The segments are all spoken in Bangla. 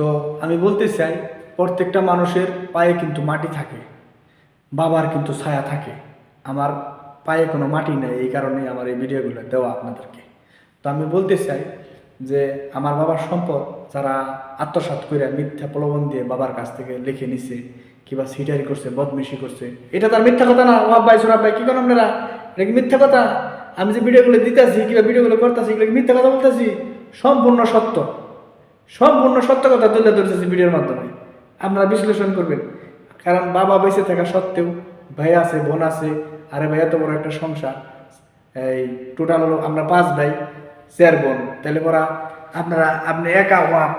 তো আমি বলতে চাই, প্রত্যেকটা মানুষের পায়ে কিন্তু মাটি থাকে, বাবার কিন্তু ছায়া থাকে। আমার পায়ে কোনো মাটি নেই, এই কারণেই আমার এই ভিডিওগুলো দেওয়া আপনাদেরকে। তো আমি বলতে চাই যে, আমার বাবার সম্পদ যারা আত্মসাৎ করে মিথ্যা প্রলোভন দিয়ে বাবার কাছ থেকে লিখে নিছে, কিংবা সিটারি করছে বদমিশি করছে, এটা তার মিথ্যা কথা না। ওয়াব ভাই সোরাব ভাই কি করেন আপনারা? এটা কি মিথ্যা কথা? আমি যে ভিডিওগুলো দিতেছি, কিংবা ভিডিওগুলো করতেছি, এগুলো মিথ্যা কথা বলতেছি? সম্পূর্ণ সত্য। সম্পূর্ণ সত্য কথা তুলে ধরতেছি ভিডিওর মাধ্যমে। আপনারা বিশ্লেষণ করবেন। কারণ বাবা বেঁচে থাকা সত্ত্বেও ভাই আছে, বোন আছে, আরে ভাই, এত বড় একটা সংসার। এই টোটাল হলো আমরা পাঁচ ভাই, চার বোন। তাহলে পরা আপনারা, আপনি একা ওয়াপ।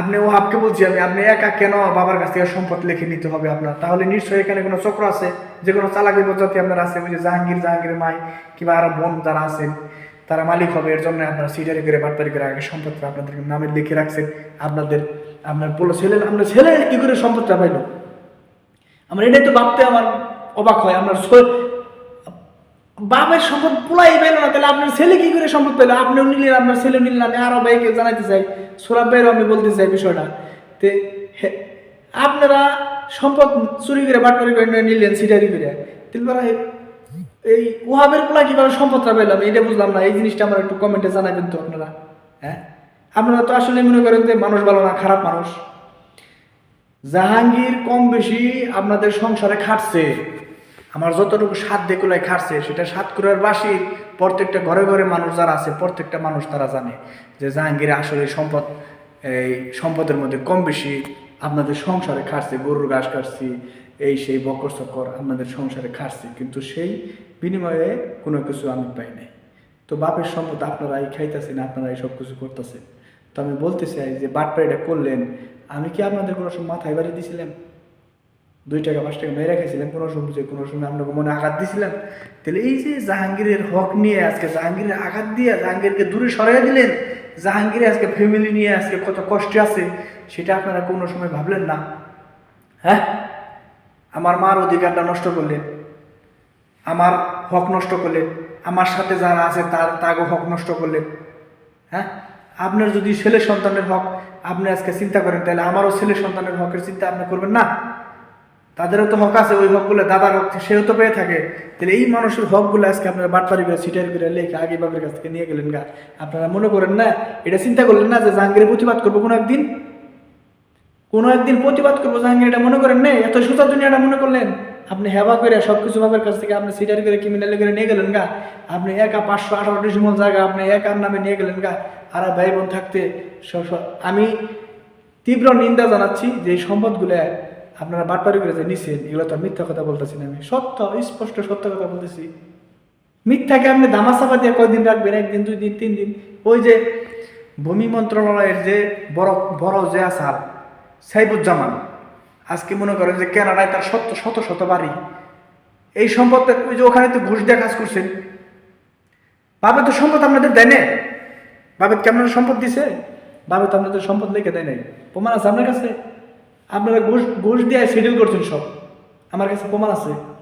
আপনি ওয়াপকে বলছি আমি, আপনি একা কেন বাবার কাছ থেকে সম্পদ লিখে নিতে হবে আপনার? তাহলে নিশ্চয়ই এখানে কোনো চক্র আছে, যে কোনো চালাকি পদ্ধতি আপনার আছে, ওই যে জাহাঙ্গীর জাহাঙ্গীর মাই, কিংবা আরও বোন যারা আছেন। তারা মালিক হবে, এর জন্য আপনারা সিটারি করে, বাটপারি করে আগে সম্পদটা আপনাদের নামে লিখে রাখছেন। আপনাদের, আপনার বলো, ছেলে, আপনার ছেলে কি করে সম্পদটা পাইলো? আমার এটাই তো ভাবতে আমার অবাক হয় আপনার বাবার সম্পদ পুলাই পেল না, তাহলে আপনার ছেলে কি করে সম্পদ পেল আপনিও নিলেন, আপনার ছেলে নিলেন আমি আরও ভাইকে জানাইতে চাই সোরাব ভাইয়েরও আমি বলতে চাই বিষয়টা। তে আপনারা সম্পদ চুরি করে, বাটপারি করে নিলেন সিটারি করে। তারপরে এই ওহাবের পোলা কীভাবে সম্পদটা পেলাম এটা বুঝলাম না। এই জিনিসটা আমার একটু কমেন্টে জানাবেন তো আপনারা হ্যাঁ? আপনারা তো আসলে মনে করেন যে মানুষ ভালো না, খারাপ মানুষ। জাহাঙ্গীর কম বেশি আপনাদের সংসারে খাটছে। আমার যতটুকু সাত দেখুলাই খাটছে, সেটা সাতকুড়ার বাসী প্রত্যেকটা ঘরে ঘরে মানুষ যারা আছে, প্রত্যেকটা মানুষ তারা জানে যে জাহাঙ্গীর আসলে সম্পদ, এই সম্পদের মধ্যে কম বেশি। আপনাদের সংসারে খাটছে, গরুর ঘাস কাটছি এই সেই বকর চকর আপনাদের সংসারে খাটছি, কিন্তু সেই বিনিময়ে কোনো কিছু আমি পাই নাই। তো বাপের সম্পদ আপনারা এই খাইতেছেন আপনারা এই সব কিছু করতেছেন। তো আমি বলতে চাই যে বাটপাড়িটা করলেন, আমি কি আপনাদের কোনো সময় মাথায় বাড়ি দিয়েছিলাম দুই টাকা, পাঁচ টাকা মেরে রেখেছিলেন কোনো সময় যে কোনো সময় আপনাকে মনে আঘাত দিয়েছিলেন তাহলে এই যে জাহাঙ্গীরের হক নিয়ে আজকে জাহাঙ্গীরের আঘাত দিয়ে জাহাঙ্গীরকে দূরে সরাই দিলেন, জাহাঙ্গীর আজকে ফ্যামিলি নিয়ে আজকে কত কষ্টে আছে সেটা আপনারা কোনো সময় ভাবলেন না। হ্যাঁ? আমার মার অধিকারটা নষ্ট করলেন। আমার হক নষ্ট করলেন। আমার সাথে যারা আছে তার তাগো হক নষ্ট করলেন। হ্যাঁ? আপনার যদি ছেলে সন্তানের হক আপনি আজকে চিন্তা করেন, তাহলে আমারও ছেলে সন্তানের হকের চিন্তা আপনি করবেন না। তাদেরও তো হক আছে, ওই হকগুলো দাদার হক সেও তো পেয়ে থাকে। তাহলে এই মানুষের হকগুলো আজকে আপনারা বাটপারি করে সিটারি করে, লেখে, আগে বাবার কাছ থেকে নিয়ে গেলেন গা। আপনারা মনে করেন না, এটা চিন্তা করলেন না যে জাহাঙ্গীরের প্রতিবাদ করব কোনো একদিন? কোনো একদিন প্রতিবাদ করব, জাহাঙ্গীর এটা মনে করেন নেই? এত সুতা দুনিয়াটা মনে করলেন? আপনি হেবা করে সব কিছু বাবার কাছ থেকে আপনি সিটার করে ক্রিমিনাল করে নিয়ে গেলেন গা। আপনি একা পাঁচশো আঠারো ডিসিমল জায়গা আপনি একার নামে নিয়ে গেলেন গা। আর ভাই বোন থাকতে আমি তীব্র নিন্দা জানাচ্ছি যে এই সম্পদগুলো আপনারা বাটপারি করে যে নিছেন, এগুলো তো মিথ্যা কথা বলতেছি আমি। সত্য, স্পষ্ট সত্য কথা বলতেছি। মিথ্যাকে আপনি দামাচাপা দিয়ে কয়দিন রাখবেন? একদিন, দুই দিন, তিন দিন? ওই যে ভূমি মন্ত্রণালয়ের যে বড় বড় যে আসার সাইবুজ্জামান। আজকে মনে করেন যে কেনাডায় তার শত শত শত বাড়ি। এই সম্পদটা ওই যে ওখানে তো ঘুষ দিয়ে কাজ করছেন। বাবে তো সম্পদ আপনাদের দেয় না বাবে কেমন সম্পদ দিছে? বাবে তো আপনাদের সম্পদ লেখে দেয় নাই। প্রমাণ আছে আপনার কাছে? আপনারা ঘুষ ঘুষ দিয়ে শিডিউল করছেন সব। আমার কাছে প্রমাণ আছে।